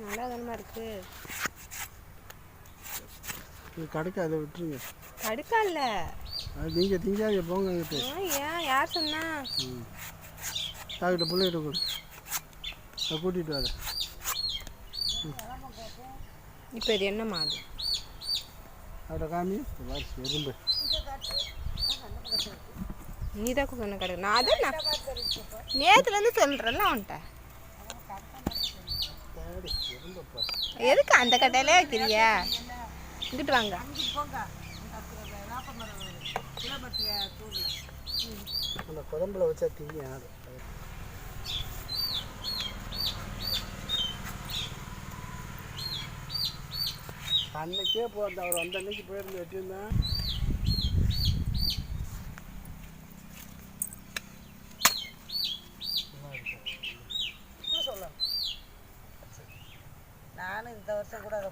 நல்லா தானமா இருக்கு. இது கடைக்கு அதை விட்டுருங்க. கடுக்கால அது நீங்கள் திங்காதீங்க போங்க அங்கிட்டு. ஏன்? யார் சொன்னா? தாக்கிட்ட பிள்ளைகிட்ட கொடு. அதை கூட்டிகிட்டு வர இப்போ இது என்ன மாடு அவட காமி. எறும்பு. நீ தான் சொன்ன கடை. நான் அதான் நான் நேற்றுலேருந்து சொல்கிறேன்ல அவன்கிட்ட எதுக்கு அந்த கடையிலே வைக்கிறியா? இங்கிட்டு வாங்க. அந்த குழம்புல வச்சா திங்க ஆடு. அன்னைக்கே போகிறேன் அவர் அந்த அன்னைக்கு போயிருந்து வெட்டியிருந்தேன். நானும் இந்த வருஷம் கூட அதை